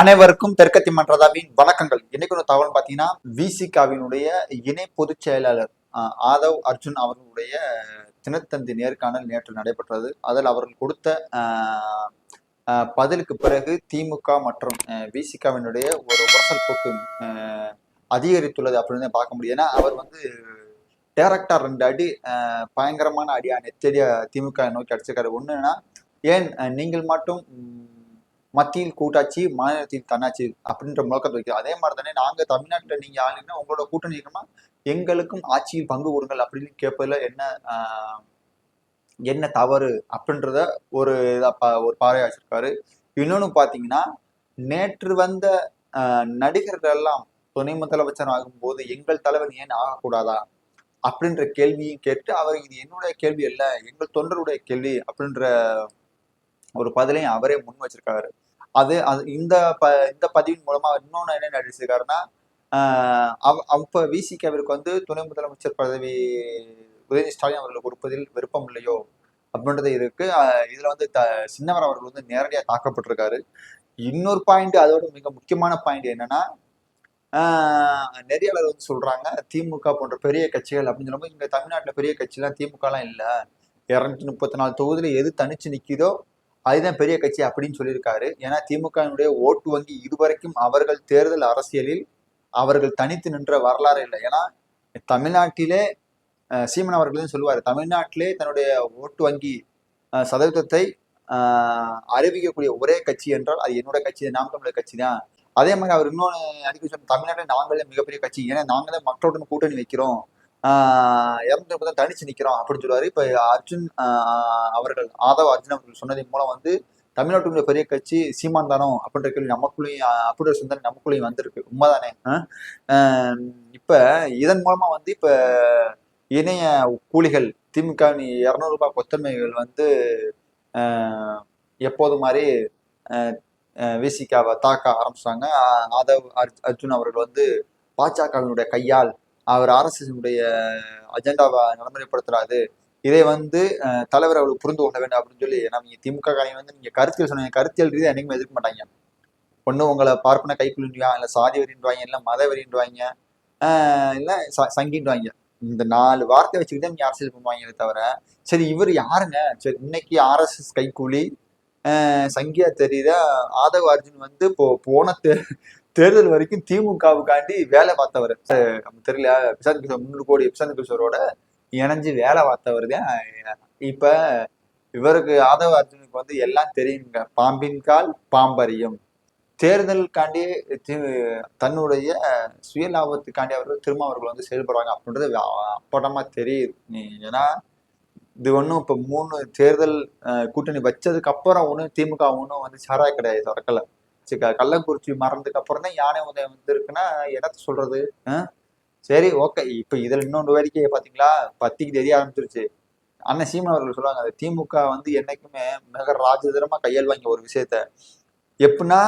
அனைவருக்கும் தெற்கத்தி மன்றதாவின் வணக்கங்கள். இன்னைக்கு ஒரு தகவல் பார்த்தீங்கன்னா விசிகாவினுடைய இணை பொதுச் செயலாளர் ஆதவ் அர்ஜுன் அவர்களுடைய தினத்தந்தி நேர்காணல் நேற்று நடைபெற்றது. அதில் அவர்கள் கொடுத்த பதிலுக்கு பிறகு திமுக மற்றும் விசிகாவினுடைய ஒரு உரசல் போக்கு அதிகரித்துள்ளது அப்படின்னு பார்க்க முடியும். ஏன்னா அவர் வந்து டேரக்டா ரெண்டு அடி பயங்கரமான அடியா நெத்தடியா திமுக நோக்கி அடிச்சிருக்காரு. ஒண்ணுன்னா ஏன் நீங்கள் மட்டும் மத்தியில் கூட்டாட்சி மாநிலத்தில் தன்னாட்சி அப்படின்ற முழக்கத்தை வைக்கிறது அதே மாதிரி தானே நாங்க தமிழ்நாட்டில் நீங்க ஆளுங்கன்னா உங்களோட கூட்டணி இருக்கணுமா? எங்களுக்கும் ஆட்சியில் பங்கு கொடுங்கள் அப்படின்னு கேட்பதில் என்ன ஆஹ், என்ன தவறு அப்படின்றத ஒரு இதாக பா- ஒரு பார்வையா வச்சிருக்காரு. இன்னொன்னு பார்த்தீங்கன்னா நேற்று வந்த நடிகர்கள் எல்லாம் துணை முதலமைச்சர் ஆகும்போது எங்கள் தலைவன் ஏன் ஆகக்கூடாதா? அப்படின்ற கேள்வியும் கேட்டு அவர் இது என்னுடைய கேள்வி அல்ல எங்கள் தொண்டருடைய கேள்வி அப்படின்ற ஒரு பதிலையும் அவரே முன் வச்சிருக்காரு. அது அது இந்த ப இந்த பதிவின் மூலமா இன்னொன்று என்ன நடிச்சிருக்காருன்னா அப்போ அவ- அப்ப வந்து துணை முதலமைச்சர் பதவி உதயநிதி ஸ்டாலின் அவர்களுக்கு கொடுப்பதில் விருப்பம் இல்லையோ அப்படின்றது இருக்கு. இதுல வந்து த சின்னவர் அவர்கள் வந்து நேரடியாக தாக்கப்பட்டிருக்காரு. இன்னொரு பாயிண்ட் அதோட மிக முக்கியமான பாயிண்ட் என்னன்னா நெறியாளர் வந்து சொல்றாங்க திமுக போன்ற பெரிய கட்சிகள் அப்படின்னு சொல்லும்போது இங்க தமிழ்நாட்டில் பெரிய கட்சிலாம் திமுகலாம் இல்லை. இரநூத்தி முப்பத்தி நாலு தொகுதியில் எது தனிச்சு நிற்கிதோ அதுதான் பெரிய கட்சி அப்படின்னு சொல்லியிருக்காரு. ஏன்னா திமுகவினுடைய ஓட்டு வங்கி இதுவரைக்கும் அவர்கள் தேர்தல் அரசியலில் அவர்கள் தனித்து நின்ற வரலாறு இல்லை. ஏன்னா தமிழ்நாட்டிலே சீமன் அவர்களும் சொல்லுவார். தமிழ்நாட்டிலே தன்னுடைய ஓட்டு வங்கி சதவீதத்தை அறிவிக்கக்கூடிய ஒரே கட்சி என்றால் அது என்னோட கட்சி நாம் தமிழர் கட்சி தான். அதே மாதிரி அவர் இன்னொன்று அடிக்க சொன்ன தமிழ்நாட்டில் நாங்களே மிகப்பெரிய கட்சி. ஏன்னா நாங்களே மக்களுடன் கூட்டணி வைக்கிறோம். இரநூத்தி முப்பது தனிச்சு நிற்கிறோம் அப்படின்னு சொல்லுவாரு. இப்போ அர்ஜுன் அவர்கள் ஆதவ் அர்ஜுன் அவர்கள் சொன்னதன் மூலம் வந்து தமிழ்நாட்டுடைய பெரிய கட்சி சீமான் தானோ அப்படின்ற கேள்வி நமக்குள்ளேயும் அப்படின்ற சிந்தனை நமக்குள்ளேயும் வந்திருக்கு. உண்மைதானே? இப்போ இதன் மூலமாக வந்து இப்போ இணைய கூலிகள் திமுக இரநூறுபா கொத்தன்மைகள் வந்து எப்போது மாதிரி விசிகாவை தாக்க ஆரம்பிச்சாங்க. ஆதவ் அர்ஜ் அர்ஜுன் அவர்கள் வந்து பாஜகவினுடைய கையால் அவர் ஆர்எஸ்எஸ்னுடைய அஜெண்டாவை நடைமுறைப்படுத்துறாரு. இதை வந்து தலைவர் அவர்கள் புரிந்து கொள்ள வேண்டும் அப்படின்னு சொல்லி நம்ம திமுக காலையும் வந்து நீங்க கருத்தியல் சொன்னீங்க. கருத்தியல் ரீதியாக என்னைக்குமே எதிர்க்க மாட்டாங்க. ஒன்று உங்களை பார்ப்பன கைக்குள்ளுவா இல்லை சாதி வரின்றாங்க இல்லை மத வரின்றாங்க இல்லை ச- சங்கின்றாங்க இந்த நாலு வார்த்தை வச்சுக்கிட்டு நீங்க அரசியல் பண்ணுவாங்களே தவிர சரி இவர் யாருங்க? சரி இன்னைக்கு ஆர்எஸ்எஸ் கைக்கூலி சங்கியா தெரியுத? ஆதவ் அர்ஜுன் வந்து இப்போ போன தே தேர்தல் வரைக்கும் திமுகவுக்காண்டி வேலை பார்த்தவர். தெரியல பிரசாந்த் கிஷோர் முன்னூறு கோடி பிரசாந்த் கிஷோரோட இணைஞ்சு வேலை பார்த்தவர் தான் இப்ப இவருக்கு ஆதவ அர்ஜுனுக்கு வந்து எல்லாம் தெரியுங்க. பாம்பின் கால் பாம்பரியும் தேர்தலுக்காண்டி தி- தன்னுடைய சுயலாபத்துக்காண்டி அவர்கள் திரும்ப அவர்கள் வந்து செயல்படுறாங்க அப்படின்றது அ- அப்பட்டமா தெரியுது. நீ- ஏன்னா இது ஒன்றும் இப்போ மூணு தேர்தல் கூட்டணி வச்சதுக்கு அப்புறம் ஒன்றும் திமுக ஒன்றும் வந்து சாராய் கிடையாது திறக்கலை. சரி, கள்ளக்குறிச்சி மறந்ததுக்கு அப்புறம் தான் யானை உதயம் வந்திருக்குன்னா என்னத்த சொல்றது? சரி ஓகே. இப்போ இதுல இன்னொன்று வரைக்கும் பாத்தீங்களா? பத்திக்கு தெரிய ஆரம்பிச்சிருச்சு. அண்ணன் சீமன் அவர்கள் சொல்லுவாங்க அந்த திமுக வந்து என்னைக்குமே மிக ராஜதரமா கையால் வாங்கிய ஒரு விஷயத்த. எப்படின்னா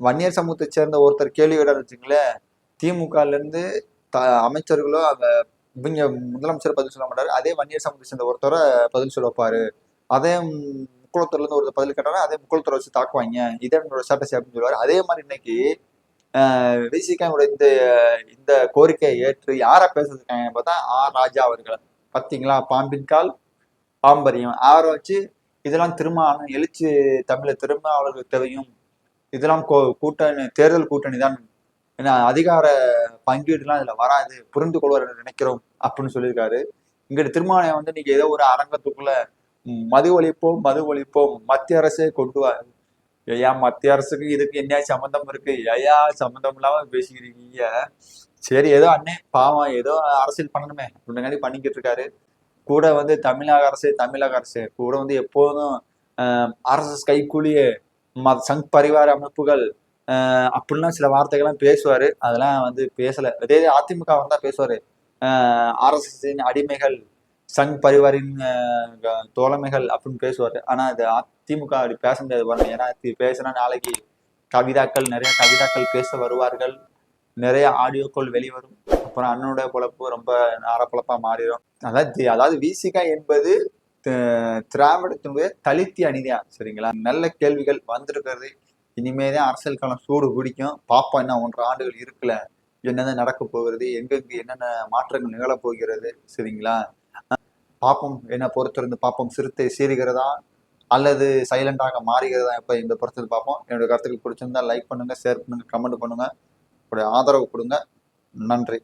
வன்னியர் சமூகத்தை சேர்ந்த ஒருத்தர் கேள்வி விட வச்சுங்களேன் திமுகல இருந்து த அமைச்சர்களோ அந்த இவங்க முதலமைச்சர் பதில் சொல்ல மாட்டாரு அதே வன்னியர் சமூகத்தை சேர்ந்த ஒருத்தரை பதில் சொல்ல வைப்பாரு. அதே முக்குளத்தூர்ல இருந்து ஒரு பதில் கேட்டாரா அதே முக்குளத்தூரை வச்சு தாக்குவாங்க. இதே என்னோட ஸ்ட்ராட்டஜி அப்படின்னு சொல்லுவாரு. அதே மாதிரி இன்னைக்கு விசிகாவோட இந்த இந்த கோரிக்கையை ஏற்று யாரை பேசுறதுக்காங்க பார்த்தா ஆர் ராஜா அவர்கள். பார்த்தீங்களா? பாம்பின் கால் பாம்பரியம். அவரை வச்சு இதெல்லாம் திரும்ப எழுச்சி தமிழை திரும்ப அவர்களுக்கு தேவையும் இதெல்லாம் கூட்டணி தேர்தல் கூட்டணி தான். ஏன்னா அதிகார பங்கீடுலாம் இதுல வராது. புரிந்து கொள்வார் என்று நினைக்கிறோம் அப்படின்னு சொல்லியிருக்காரு. இங்கிட்டு திருமாவளவன் வந்து நீங்க ஏதோ ஒரு அரங்கத்துக்குள்ள மது ஒழிப்போம் மது ஒழிப்போம். மத்திய அரசே கொண்டு வா. ஐயா மத்திய அரசுக்கு இதுக்கு என்ன சம்மந்தம் இருக்கு? ஐயா சம்மந்தம் இல்லாம பேசிக்கிறீங்க. சரி ஏதோ அண்ணே பாவம் ஏதோ அரசியல் பண்ணணுமே. முன்னாடி பண்ணிக்கிட்டு இருக்காரு. கூட வந்து தமிழக அரசு தமிழக அரசு. கூட வந்து எப்போதும் ஆர்எஸ்எஸ் கைக்கூலியே மத சங் பரிவார அமைப்புகள் அப்படிலாம் சில வார்த்தைகள்லாம் பேசுவார். அதெல்லாம் வந்து பேசலை. அதே அதிமுக வந்தால் பேசுவார். ஆர்எஸ்எஸ் அடிமைகள் சங் பரிவாரின் தோழமைகள் அப்படின்னு பேசுவார். ஆனால் அது அதிமுக அப்படி பேச முடியாது பாருங்க. ஏன்னா இது பேசினா நாளைக்கு கவிதாக்கள் நிறைய கவிதாக்கள் பேச வருவார்கள். நிறைய ஆடியோக்கள் வெளிவரும். அப்புறம் அண்ணனுடைய பொழப்பு ரொம்ப நாரப்பழப்பா மாறிடும். அதாவது அதாவது விசிகா என்பது திராவிடத்தினுடைய தலித்தி அணிதான் சரிங்களா? நல்ல கேள்விகள் வந்திருக்கிறது. இனிமே தான் அரசியல் காலம் சூடு பிடிக்கும். பாப்பா என்ன ஒன்றரை ஆண்டுகள் இருக்குல்ல என்னென்ன நடக்க போகிறது? எங்கெங்கு என்னென்ன மாற்றங்கள் நிகழப் போகிறது? சரிங்களா? பார்ப்போம் என்ன பொறுத்திருந்து பார்ப்போம் சிறுத்தை சீர்கிறதா அல்லது சைலண்டாக மாறுகிறதா? இப்போ இந்த பொறுத்தது பார்ப்போம் என்னோட கருத்துக்கள் பிடிச்சிருந்தா லைக் பண்ணுங்கள் ஷேர் பண்ணுங்கள் கமெண்ட் பண்ணுங்கள் உங்களுடைய ஆதரவு கொடுங்க. நன்றி.